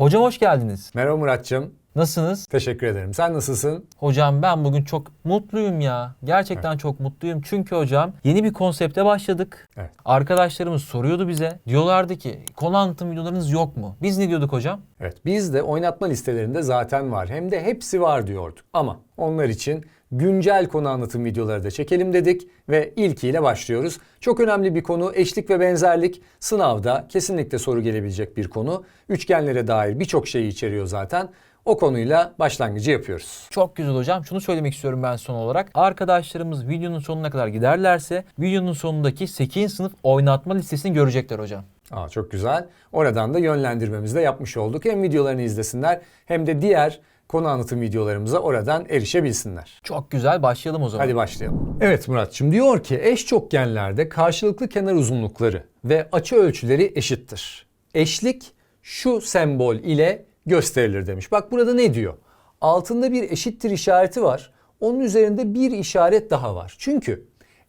Hocam hoş geldiniz. Merhaba Muratçım. Nasılsınız? Teşekkür ederim. Sen nasılsın? Hocam ben bugün çok mutluyum ya. Gerçekten çok mutluyum. Çünkü hocam yeni bir konsepte başladık. Evet. Arkadaşlarımız soruyordu bize. Diyorlardı ki konu anlatım videolarınız yok mu? Biz ne diyorduk hocam? Evet. Biz de oynatma listelerinde zaten var. Hem de hepsi var diyorduk. Ama onlar için güncel konu anlatım videoları da çekelim dedik ve ilkiyle başlıyoruz. Çok önemli bir konu eşlik ve benzerlik. Sınavda kesinlikle soru gelebilecek bir konu. Üçgenlere dair birçok şeyi içeriyor zaten. O konuyla başlangıcı yapıyoruz. Çok güzel hocam. Şunu söylemek istiyorum ben son olarak. Arkadaşlarımız videonun sonuna kadar giderlerse videonun sonundaki 8. sınıf oynatma listesini görecekler hocam. Aa, çok güzel. Oradan da yönlendirmemizi de yapmış olduk. Hem videolarını izlesinler hem de diğer konu anlatım videolarımıza oradan erişebilsinler. Çok güzel. Başlayalım o zaman. Hadi başlayalım. Evet Muratçım diyor ki eş çokgenlerde karşılıklı kenar uzunlukları ve açı ölçüleri eşittir. Eşlik şu sembol ile gösterilir demiş. Bak burada ne diyor? Altında bir eşittir işareti var. Onun üzerinde bir işaret daha var. Çünkü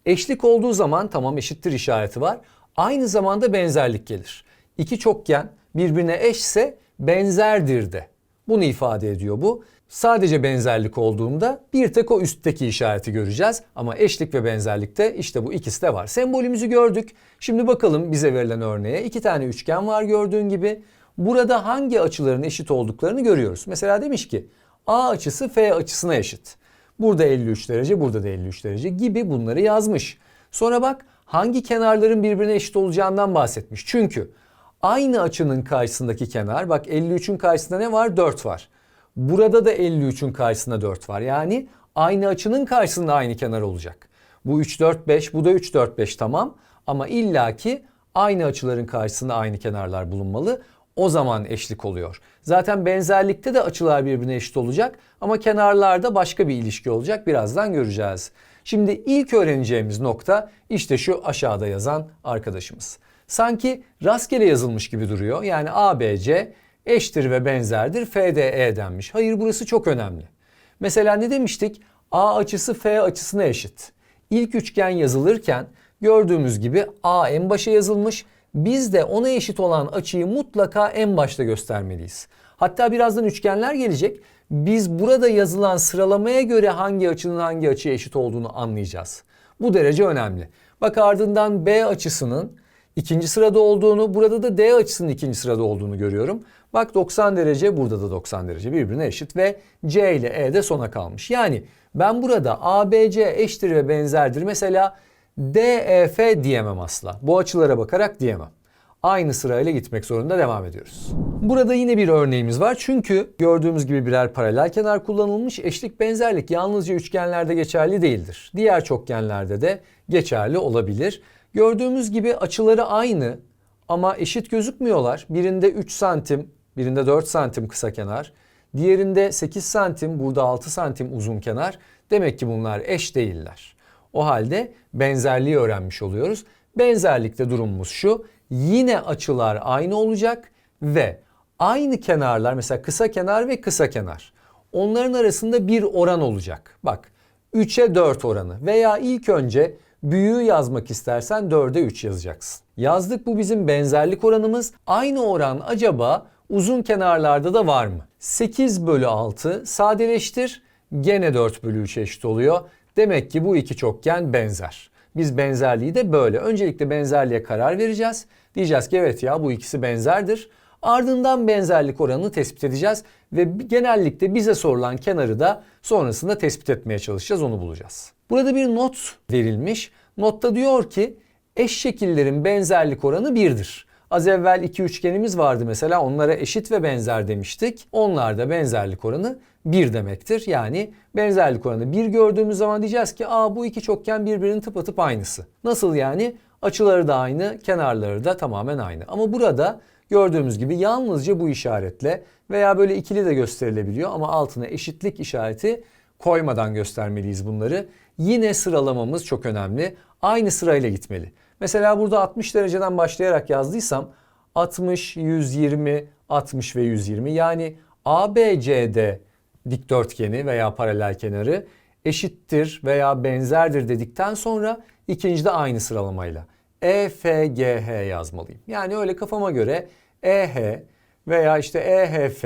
eşlik olduğu zaman tamam eşittir işareti var. Aynı zamanda benzerlik gelir. İki çokgen birbirine eşse benzerdir de. Bunu ifade ediyor bu. Sadece benzerlik olduğunda bir tek o üstteki işareti göreceğiz. Ama eşlik ve benzerlikte işte bu ikisi de var. Sembolümüzü gördük. Şimdi bakalım bize verilen örneğe. İki tane üçgen var gördüğün gibi. Burada hangi açıların eşit olduklarını görüyoruz. Mesela demiş ki A açısı F açısına eşit. Burada 53 derece, burada da 53 derece gibi bunları yazmış. Sonra bak hangi kenarların birbirine eşit olacağından bahsetmiş. Çünkü aynı açının karşısındaki kenar bak 53'ün karşısında ne var? 4 var. Burada da 53'ün karşısında 4 var. Yani aynı açının karşısında aynı kenar olacak. Bu 3 4 5, bu da 3 4 5 tamam ama illaki aynı açıların karşısında aynı kenarlar bulunmalı. O zaman eşlik oluyor. Zaten benzerlikte de açılar birbirine eşit olacak ama kenarlarda başka bir ilişki olacak. Birazdan göreceğiz. Şimdi ilk öğreneceğimiz nokta işte şu aşağıda yazan arkadaşımız. Sanki rastgele yazılmış gibi duruyor. Yani ABC eşittir ve benzerdir FDE denmiş. Hayır burası çok önemli. Mesela ne demiştik? A açısı F açısına eşit. İlk üçgen yazılırken gördüğümüz gibi A en başa yazılmış. Biz de ona eşit olan açıyı mutlaka en başta göstermeliyiz. Hatta birazdan üçgenler gelecek. Biz burada yazılan sıralamaya göre hangi açının hangi açıya eşit olduğunu anlayacağız. Bu derece önemli. Bak ardından B açısının ikinci sırada olduğunu, burada da D açısının ikinci sırada olduğunu görüyorum. Bak 90 derece, burada da 90 derece birbirine eşit ve C ile E de sona kalmış. Yani ben burada ABC eşittir ve benzerdir. Mesela DEF diyemem asla. Bu açılara bakarak diyemem. Aynı sırayla gitmek zorunda devam ediyoruz. Burada yine bir örneğimiz var. Çünkü gördüğümüz gibi birer paralel kenar kullanılmış. Eşlik benzerlik yalnızca üçgenlerde geçerli değildir. Diğer çokgenlerde de geçerli olabilir. Gördüğümüz gibi açıları aynı ama eşit gözükmüyorlar. Birinde 3 santim, birinde 4 santim kısa kenar. Diğerinde 8 santim, burada 6 santim uzun kenar. Demek ki bunlar eş değiller. O halde benzerliği öğrenmiş oluyoruz. Benzerlikte durumumuz şu. Yine açılar aynı olacak ve aynı kenarlar mesela kısa kenar ve kısa kenar. Onların arasında bir oran olacak. Bak 3'e 4 oranı veya ilk önce büyüğü yazmak istersen 4'e 3 yazacaksın. Yazdık bu bizim benzerlik oranımız. Aynı oran acaba uzun kenarlarda da var mı? 8 bölü 6 sadeleştir. Gene 4 bölü 3 eşit oluyor. Demek ki bu iki çokgen benzer. Biz benzerliği de böyle. Öncelikle benzerliğe karar vereceğiz. Diyeceğiz ki evet ya bu ikisi benzerdir. Ardından benzerlik oranını tespit edeceğiz ve genellikle bize sorulan kenarı da sonrasında tespit etmeye çalışacağız, onu bulacağız. Burada bir not verilmiş. Notta diyor ki eş şekillerin benzerlik oranı 1'dir. Az evvel iki üçgenimiz vardı mesela onlara eşit ve benzer demiştik. Onlarda benzerlik oranı 1 demektir. Yani benzerlik oranı 1 gördüğümüz zaman diyeceğiz ki aa bu iki çokgen birbirinin tıpatıp aynısı. Nasıl yani? Açıları da aynı, kenarları da tamamen aynı. Ama burada gördüğümüz gibi yalnızca bu işaretle veya böyle ikili de gösterilebiliyor ama altına eşitlik işareti koymadan göstermeliyiz bunları. Yine sıralamamız çok önemli. Aynı sırayla gitmeli. Mesela burada 60 dereceden başlayarak yazdıysam 60, 120, 60 ve 120 yani ABCD dikdörtgeni veya paralel kenarı eşittir veya benzerdir dedikten sonra ikinci de aynı sıralamayla EFGH yazmalıyım. Yani öyle kafama göre EH, veya işte EHF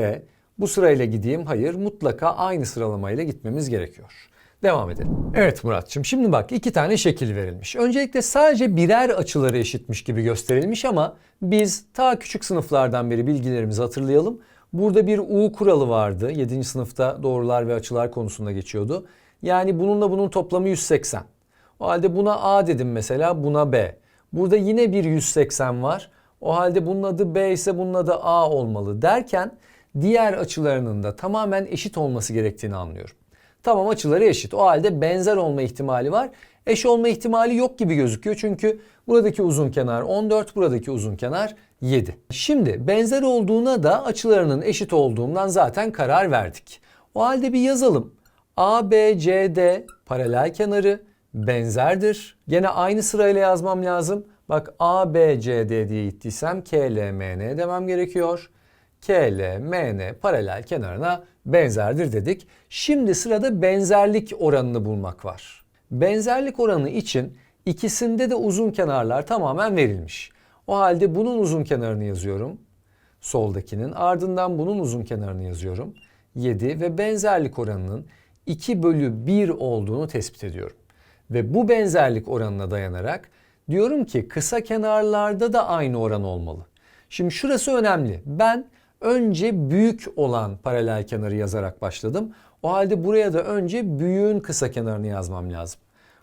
bu sırayla gideyim. Hayır mutlaka aynı sıralamayla gitmemiz gerekiyor. Devam edelim. Evet Muratçım şimdi bak iki tane şekil verilmiş. Öncelikle sadece birer açıları eşitmiş gibi gösterilmiş ama biz ta küçük sınıflardan beri bilgilerimizi hatırlayalım. Burada bir U kuralı vardı. 7. sınıfta doğrular ve açılar konusunda geçiyordu. Yani bununla bunun toplamı 180. O halde buna A dedim mesela buna B. Burada yine bir 180 var. O halde bunun adı B ise bunun adı A olmalı derken diğer açılarının da tamamen eşit olması gerektiğini anlıyorum. Tamam açıları eşit. O halde benzer olma ihtimali var. Eş olma ihtimali yok gibi gözüküyor. Çünkü buradaki uzun kenar 14, buradaki uzun kenar 7. Şimdi benzer olduğuna da açılarının eşit olduğundan zaten karar verdik. O halde bir yazalım. ABCD paralel kenarı benzerdir. Gene aynı sırayla yazmam lazım. Bak ABCD diye gittiysem KLMN demem gerekiyor. KLMN paralel kenarına benzerdir dedik. Şimdi sırada benzerlik oranını bulmak var. Benzerlik oranı için ikisinde de uzun kenarlar tamamen verilmiş. O halde bunun uzun kenarını yazıyorum. Soldakinin ardından bunun uzun kenarını yazıyorum. 7 ve benzerlik oranının 2 bölü 1 olduğunu tespit ediyorum. Ve bu benzerlik oranına dayanarak diyorum ki kısa kenarlarda da aynı oran olmalı. Şimdi şurası önemli. Ben önce büyük olan paralel kenarı yazarak başladım. O halde buraya da önce büyüğün kısa kenarını yazmam lazım.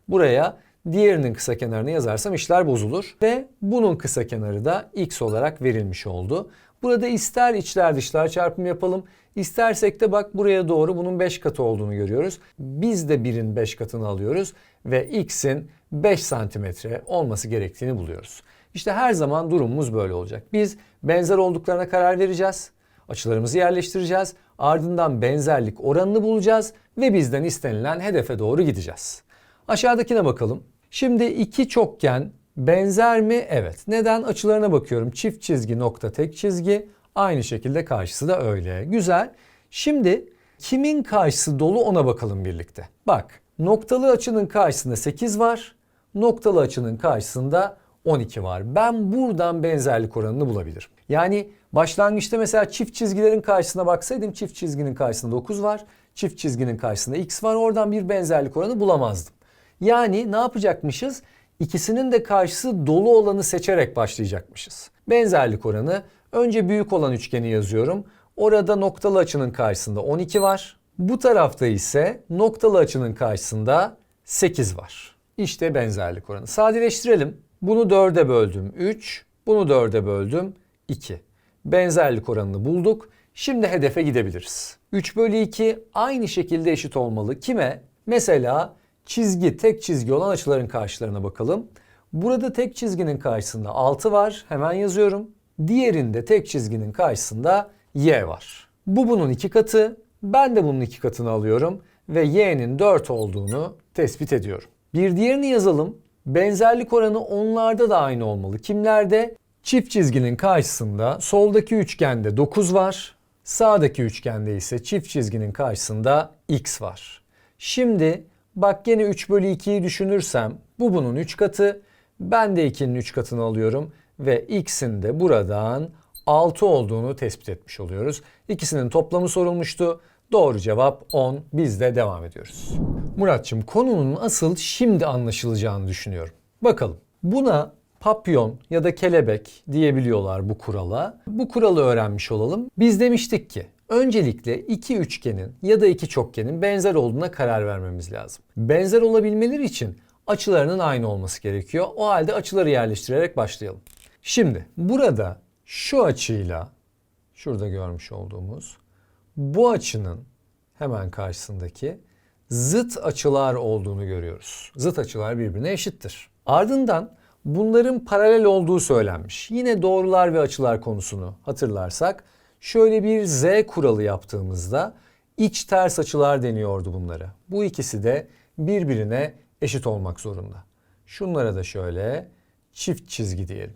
Buraya diğerinin kısa kenarını yazarsam işler bozulur. Ve bunun kısa kenarı da x olarak verilmiş oldu. Burada ister içler dışlar çarpımı yapalım. İstersek de bak buraya doğru bunun 5 katı olduğunu görüyoruz. Biz de 1'in 5 katını alıyoruz ve x'in 5 santimetre olması gerektiğini buluyoruz. İşte her zaman durumumuz böyle olacak. Biz benzer olduklarına karar vereceğiz. Açılarımızı yerleştireceğiz. Ardından benzerlik oranını bulacağız ve bizden istenilen hedefe doğru gideceğiz. Aşağıdakine bakalım. Şimdi iki çokgen benzer mi? Evet. Neden? Açılarına bakıyorum. Çift çizgi nokta tek çizgi. Aynı şekilde karşısı da öyle. Güzel. Şimdi kimin karşısı dolu ona bakalım birlikte. Bak noktalı açının karşısında 8 var. Noktalı açının karşısında 12 var. Ben buradan benzerlik oranını bulabilirim. Yani başlangıçta mesela çift çizgilerin karşısına baksaydım çift çizginin karşısında 9 var. Çift çizginin karşısında x var. Oradan bir benzerlik oranı bulamazdım. Yani ne yapacakmışız? İkisinin de karşısı dolu olanı seçerek başlayacakmışız. Benzerlik oranı önce büyük olan üçgeni yazıyorum. Orada noktalı açının karşısında 12 var. Bu tarafta ise noktalı açının karşısında 8 var. İşte benzerlik oranı. Sadeleştirelim. Bunu 4'e böldüm 3, bunu 4'e böldüm 2. Benzerlik oranını bulduk. Şimdi hedefe gidebiliriz. 3 bölü 2 aynı şekilde eşit olmalı. Kime? Mesela çizgi, tek çizgi olan açıların karşılarına bakalım. Burada tek çizginin karşısında 6 var. Hemen yazıyorum. Diğerinde tek çizginin karşısında y var. Bu bunun iki katı. Ben de bunun iki katını alıyorum ve y'nin 4 olduğunu tespit ediyorum. Bir diğerini yazalım. Benzerlik oranı onlarda da aynı olmalı. Kimlerde? Çift çizginin karşısında soldaki üçgende 9 var. Sağdaki üçgende ise çift çizginin karşısında x var. Şimdi bak gene 3 bölü 2'yi düşünürsem bu bunun 3 katı. Ben de 2'nin 3 katını alıyorum ve x'in de buradan 6 olduğunu tespit etmiş oluyoruz. İkisinin toplamı sorulmuştu. Doğru cevap 10. Biz de devam ediyoruz. Muratçım konunun asıl şimdi anlaşılacağını düşünüyorum. Bakalım. Buna papyon ya da kelebek diyebiliyorlar bu kurala. Bu kuralı öğrenmiş olalım. Biz demiştik ki öncelikle iki üçgenin ya da iki çokgenin benzer olduğuna karar vermemiz lazım. Benzer olabilmeleri için açılarının aynı olması gerekiyor. O halde açıları yerleştirerek başlayalım. Şimdi burada şu açıyla şurada görmüş olduğumuz bu açının hemen karşısındaki zıt açılar olduğunu görüyoruz. Zıt açılar birbirine eşittir. Ardından bunların paralel olduğu söylenmiş. Yine doğrular ve açılar konusunu hatırlarsak şöyle bir z kuralı yaptığımızda iç ters açılar deniyordu bunlara. Bu ikisi de birbirine eşit olmak zorunda. Şunlara da şöyle çift çizgi diyelim.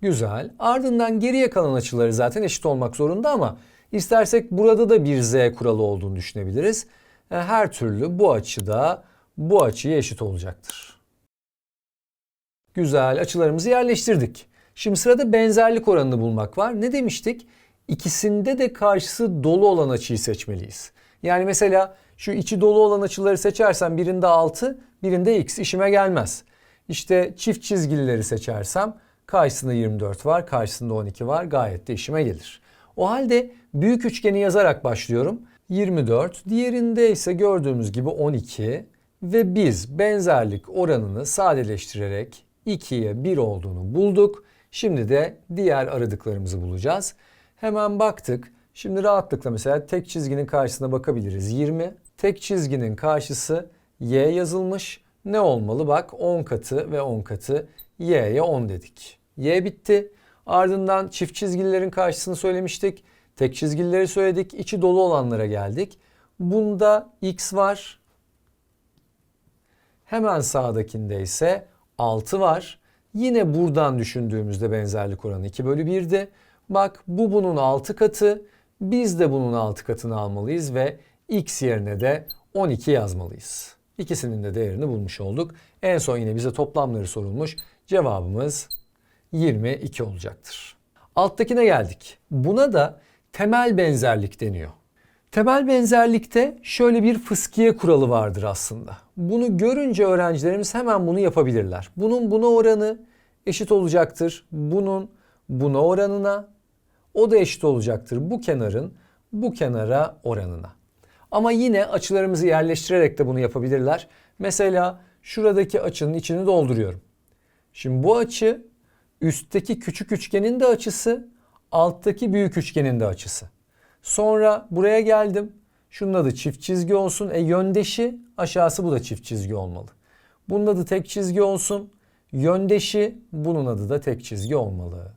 Güzel. Ardından geriye kalan açıları zaten eşit olmak zorunda ama istersek burada da bir z kuralı olduğunu düşünebiliriz. E, Her türlü bu açıda bu açıya eşit olacaktır. Güzel açılarımızı yerleştirdik. Şimdi sırada benzerlik oranını bulmak var. Ne demiştik? İkisinde de karşısı dolu olan açıyı seçmeliyiz. Yani mesela şu içi dolu olan açıları seçersem birinde 6, birinde x işime gelmez. İşte çift çizgilileri seçersem karşısında 24 var, karşısında 12 var gayet de işime gelir. O halde büyük üçgeni yazarak başlıyorum. 24, diğerinde ise gördüğümüz gibi 12 ve biz benzerlik oranını sadeleştirerek 2'ye 1 olduğunu bulduk. Şimdi de diğer aradıklarımızı bulacağız. Hemen baktık. Şimdi rahatlıkla mesela tek çizginin karşısına bakabiliriz. 20. Tek çizginin karşısı y yazılmış. Ne olmalı? Bak 10 katı ve 10 katı y'ye 10 dedik. Y bitti. Ardından çift çizgilerin karşısını söylemiştik. Tek çizgileri söyledik. İçi dolu olanlara geldik. Bunda x var. Hemen sağdakinde ise 6 var. Yine buradan düşündüğümüzde benzerlik oranı 2 bölü 1'di. Bak bu bunun 6 katı. Biz de bunun 6 katını almalıyız ve x yerine de 12 yazmalıyız. İkisinin de değerini bulmuş olduk. En son yine bize toplamları sorulmuş. Cevabımız 22 olacaktır. Alttakine geldik. Buna da temel benzerlik deniyor. Temel benzerlikte şöyle bir fıskiye kuralı vardır aslında. Bunu görünce öğrencilerimiz hemen bunu yapabilirler. Bunun buna oranı eşit olacaktır. Bunun buna oranına o da eşit olacaktır bu kenarın bu kenara oranına. Ama yine açılarımızı yerleştirerek de bunu yapabilirler. Mesela şuradaki açının içini dolduruyorum. Şimdi bu açı üstteki küçük üçgenin de açısı, alttaki büyük üçgenin de açısı. Sonra buraya geldim. Şunun adı çift çizgi olsun. E yöndeşi aşağısı bu da çift çizgi olmalı. Bunun adı tek çizgi olsun. Yöndeşi bunun adı da tek çizgi olmalı.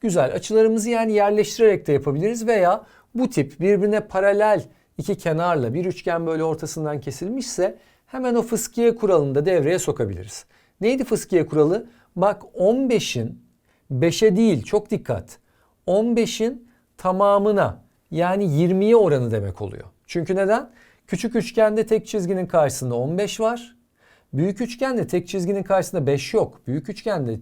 Güzel açılarımızı yani yerleştirerek de yapabiliriz veya bu tip birbirine paralel iki kenarla bir üçgen böyle ortasından kesilmişse hemen o fıskiye kuralını da devreye sokabiliriz. Neydi fıskiye kuralı? Bak 15'in 5'e değil çok dikkat. 15'in tamamına yani 20'ye oranı demek oluyor. Çünkü neden? Küçük üçgende tek çizginin karşısında 15 var. Büyük üçgende tek çizginin karşısında 5 yok. Büyük üçgende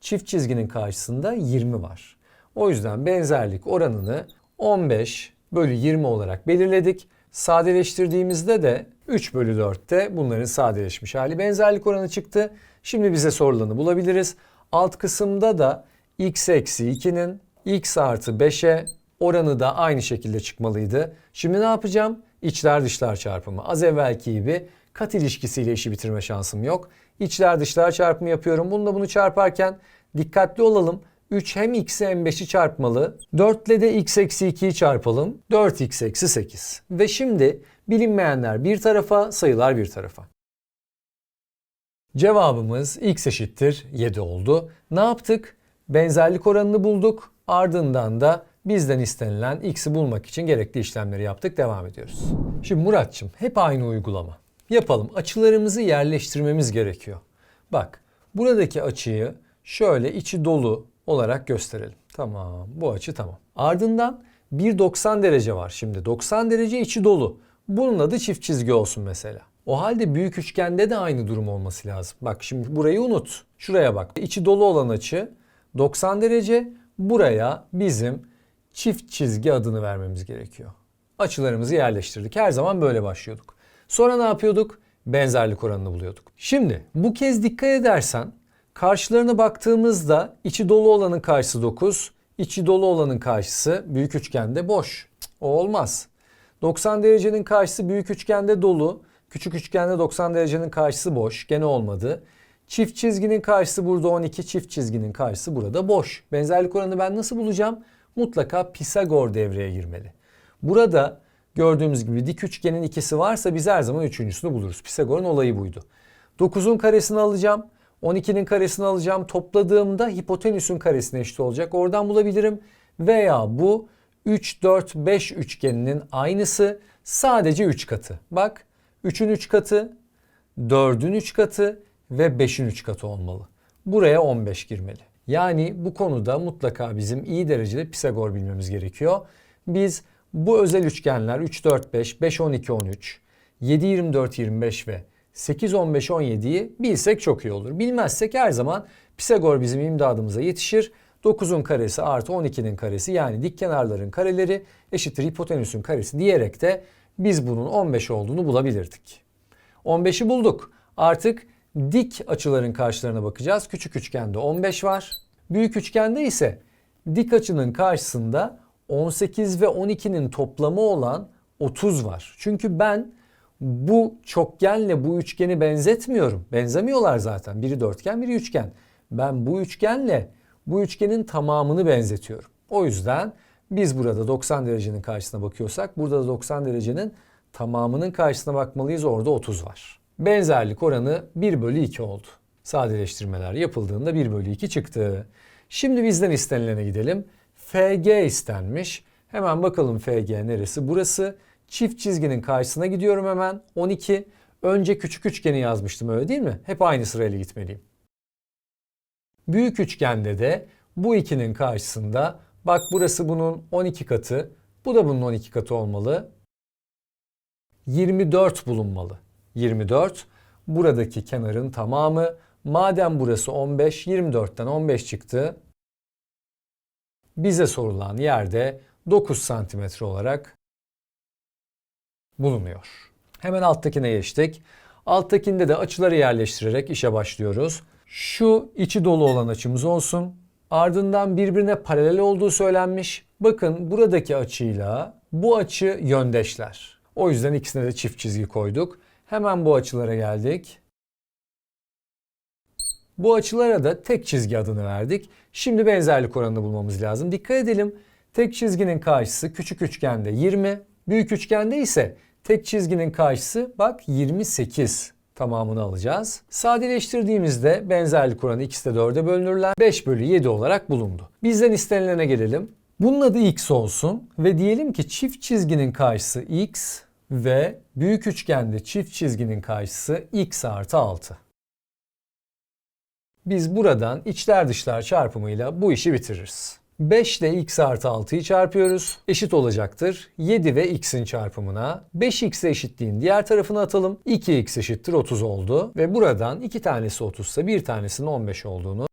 çift çizginin karşısında 20 var. O yüzden benzerlik oranını 15 bölü 20 olarak belirledik. Sadeleştirdiğimizde de 3 bölü 4'te bunların sadeleşmiş hali benzerlik oranı çıktı. Şimdi bize sorulanı bulabiliriz. Alt kısımda da x eksi 2'nin x artı 5'e oranı da aynı şekilde çıkmalıydı. Şimdi ne yapacağım? İçler dışlar çarpımı. Az evvelki gibi kat ilişkisiyle işi bitirme şansım yok. İçler dışlar çarpımı yapıyorum. Bununla bunu çarparken dikkatli olalım. 3 hem x'i hem 5'i çarpmalı. 4 ile de x eksi 2'yi çarpalım. 4x eksi 8. Ve şimdi bilinmeyenler bir tarafa, sayılar bir tarafa. Cevabımız x eşittir 7 oldu. Ne yaptık? Benzerlik oranını bulduk. Ardından da bizden istenilen x'i bulmak için gerekli işlemleri yaptık. Devam ediyoruz. Şimdi Muratçım hep aynı uygulama. Yapalım. Açılarımızı yerleştirmemiz gerekiyor. Bak buradaki açıyı şöyle içi dolu olarak gösterelim. Tamam bu açı tamam. Ardından bir 90 derece var şimdi. 90 derece içi dolu. Bunun adı çift çizgi olsun mesela. O halde büyük üçgende de aynı durum olması lazım. Bak şimdi burayı unut. Şuraya bak. İçi dolu olan açı 90 derece. Buraya bizim çift çizgi adını vermemiz gerekiyor. Açılarımızı yerleştirdik. Her zaman böyle başlıyorduk. Sonra ne yapıyorduk? Benzerlik oranını buluyorduk. Şimdi bu kez dikkat edersen karşılarına baktığımızda içi dolu olanın karşısı 9, içi dolu olanın karşısı büyük üçgende boş. O olmaz. 90 derecenin karşısı büyük üçgende dolu, küçük üçgende 90 derecenin karşısı boş. Gene olmadı. Çift çizginin karşısı burada 12, çift çizginin karşısı burada boş. Benzerlik oranını ben nasıl bulacağım? Mutlaka Pisagor devreye girmeli. Burada gördüğümüz gibi dik üçgenin ikisi varsa biz her zaman üçüncüsünü buluruz. Pisagor'un olayı buydu. 9'un karesini alacağım. 12'nin karesini alacağım. Topladığımda hipotenüsün karesine eşit olacak. Oradan bulabilirim. Veya bu 3, 4, 5 üçgeninin aynısı sadece 3 katı. Bak 3'ün 3 katı, 4'ün 3 katı ve 5'in 3 katı olmalı. Buraya 15 girmeli. Yani bu konuda mutlaka bizim iyi derecede Pisagor bilmemiz gerekiyor. Biz bu özel üçgenler 3, 4, 5, 5, 12, 13, 7, 24, 25 ve 8, 15, 17'yi bilsek çok iyi olur. Bilmezsek her zaman Pisagor bizim imdadımıza yetişir. 9'un karesi artı 12'nin karesi yani dik kenarların kareleri eşittir hipotenüsün karesi diyerek de biz bunun 15 olduğunu bulabilirdik. 15'i bulduk. Artık dik açıların karşılarına bakacağız. Küçük üçgende 15 var. Büyük üçgende ise dik açının karşısında 18 ve 12'nin toplamı olan 30 var. Çünkü ben bu çokgenle bu üçgeni benzetmiyorum. Benzemiyorlar zaten. Biri dörtgen, biri üçgen. Ben bu üçgenle bu üçgenin tamamını benzetiyorum. O yüzden biz burada 90 derecenin karşısına bakıyorsak burada da 90 derecenin tamamının karşısına bakmalıyız. Orada 30 var. Benzerlik oranı 1 bölü 2 oldu. Sadeleştirmeler yapıldığında 1 bölü 2 çıktı. Şimdi bizden istenilene gidelim. FG istenmiş. Hemen bakalım FG neresi? Burası. Çift çizginin karşısına gidiyorum hemen. 12. Önce küçük üçgeni yazmıştım öyle değil mi? Hep aynı sırayla gitmeliyim. Büyük üçgende de bu ikinin karşısında bak burası bunun 12 katı. Bu da bunun 12 katı olmalı. 24 bulunmalı. 24 buradaki kenarın tamamı. Madem burası 15, 24'ten 15 çıktı. Bize sorulan yerde 9 santimetre olarak bulunuyor. Hemen alttakine geçtik. Alttakinde de açıları yerleştirerek işe başlıyoruz. Şu içi dolu olan açımız olsun. Ardından birbirine paralel olduğu söylenmiş. Bakın buradaki açıyla bu açı yöndeşler. O yüzden ikisine de çift çizgi koyduk. Hemen bu açılara geldik. Bu açılara da tek çizgi adını verdik. Şimdi benzerlik oranını bulmamız lazım. Dikkat edelim. Tek çizginin karşısı küçük üçgende 20, büyük üçgende ise tek çizginin karşısı bak 28 tamamını alacağız. Sadeleştirdiğimizde benzerlik oranı ikisi de 4'e bölünürler. 5 bölü 7 olarak bulundu. Bizden istenilene gelelim. Bunun adı x olsun ve diyelim ki çift çizginin karşısı x ve büyük üçgende çift çizginin karşısı x artı 6. Biz buradan içler dışlar çarpımıyla bu işi bitiririz. 5 ile x artı 6'yı çarpıyoruz. Eşit olacaktır 7 ve x'in çarpımına. 5x'e eşitliğin diğer tarafına atalım. 2x eşittir 30 oldu. Ve buradan iki tanesi 30 ise bir tanesinin 15 olduğunu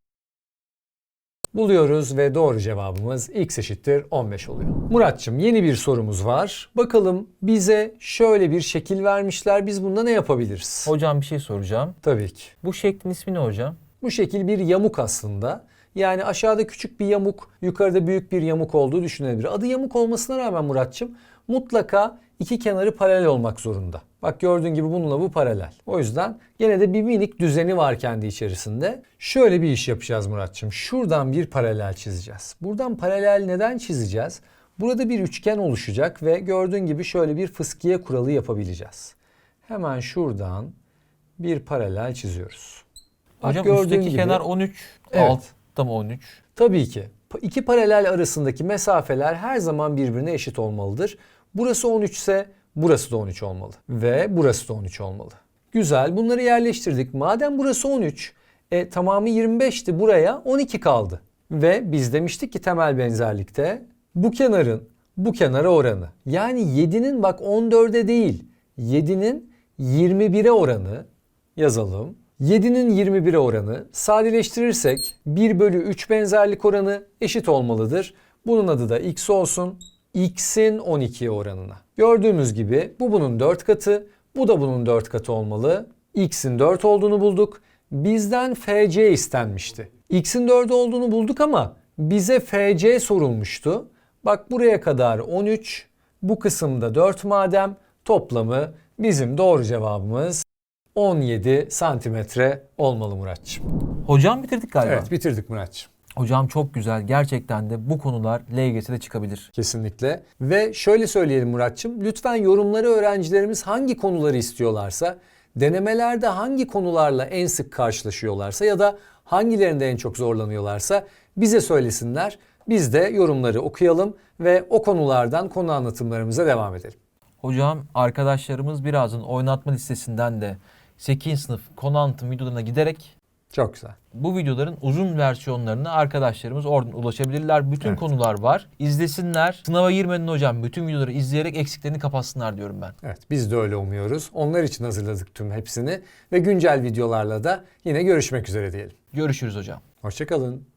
buluyoruz ve doğru cevabımız x eşittir 15 oluyor. Muratçım yeni bir sorumuz var. Bakalım bize şöyle bir şekil vermişler. Biz bunda ne yapabiliriz? Hocam bir şey soracağım. Tabii ki. Bu şeklin ismi ne hocam? Bu şekil bir yamuk aslında. Yani aşağıda küçük bir yamuk, yukarıda büyük bir yamuk olduğu düşünülebilir. Adı yamuk olmasına rağmen Muratçım mutlaka iki kenarı paralel olmak zorunda. Bak gördüğün gibi bununla bu paralel. O yüzden gene de bir minik düzeni var kendi içerisinde. Şöyle bir iş yapacağız Muratçım. Şuradan bir paralel çizeceğiz. Buradan paralel neden çizeceğiz? Burada bir üçgen oluşacak ve gördüğün gibi şöyle bir fıskiye kuralı yapabileceğiz. Hemen şuradan bir paralel çiziyoruz. Bak Hocam gördüğün üstteki gibi- kenar 13, Evet. altta mı 13? Tabii ki. İki paralel arasındaki mesafeler her zaman birbirine eşit olmalıdır. Burası 13 ise burası da 13 olmalı. Ve burası da 13 olmalı. Güzel bunları yerleştirdik. Madem burası 13, e, tamamı 25'ti buraya 12 kaldı. Ve biz demiştik ki temel benzerlikte bu kenarın bu kenara oranı. Yani 7'nin bak 14'e değil 7'nin 21'e oranı yazalım. 7'nin 21'e oranı sadeleştirirsek 1 bölü 3 benzerlik oranı eşit olmalıdır. Bunun adı da x olsun. x'in 12'ye oranına. Gördüğümüz gibi bu bunun 4 katı, bu da bunun 4 katı olmalı. x'in 4 olduğunu bulduk. Bizden fc istenmişti. x'in 4 olduğunu bulduk ama bize fc sorulmuştu. Bak buraya kadar 13, bu kısımda 4 madem toplamı bizim doğru cevabımız 17 santimetre olmalı Muratçım. Hocam bitirdik galiba. Evet bitirdik Muratçım. Hocam çok güzel. Gerçekten de bu konular LGS'de çıkabilir. Kesinlikle. Ve şöyle söyleyelim Muratçım. Lütfen yorumları öğrencilerimiz hangi konuları istiyorlarsa, denemelerde hangi konularla en sık karşılaşıyorlarsa ya da hangilerinde en çok zorlanıyorlarsa bize söylesinler. Biz de yorumları okuyalım ve o konulardan konu anlatımlarımıza devam edelim. Hocam arkadaşlarımız birazdan oynatma listesinden de 8. sınıf konu anlatım videolarına giderek Çok güzel. bu videoların uzun versiyonlarına arkadaşlarımız oradan ulaşabilirler. Bütün Evet. konular var. İzlesinler. Sınava girmeden hocam bütün videoları izleyerek eksiklerini kapatsınlar diyorum ben. Evet biz de öyle umuyoruz. Onlar için hazırladık tüm hepsini ve güncel videolarla da yine görüşmek üzere diyelim. Görüşürüz hocam. Hoşçakalın.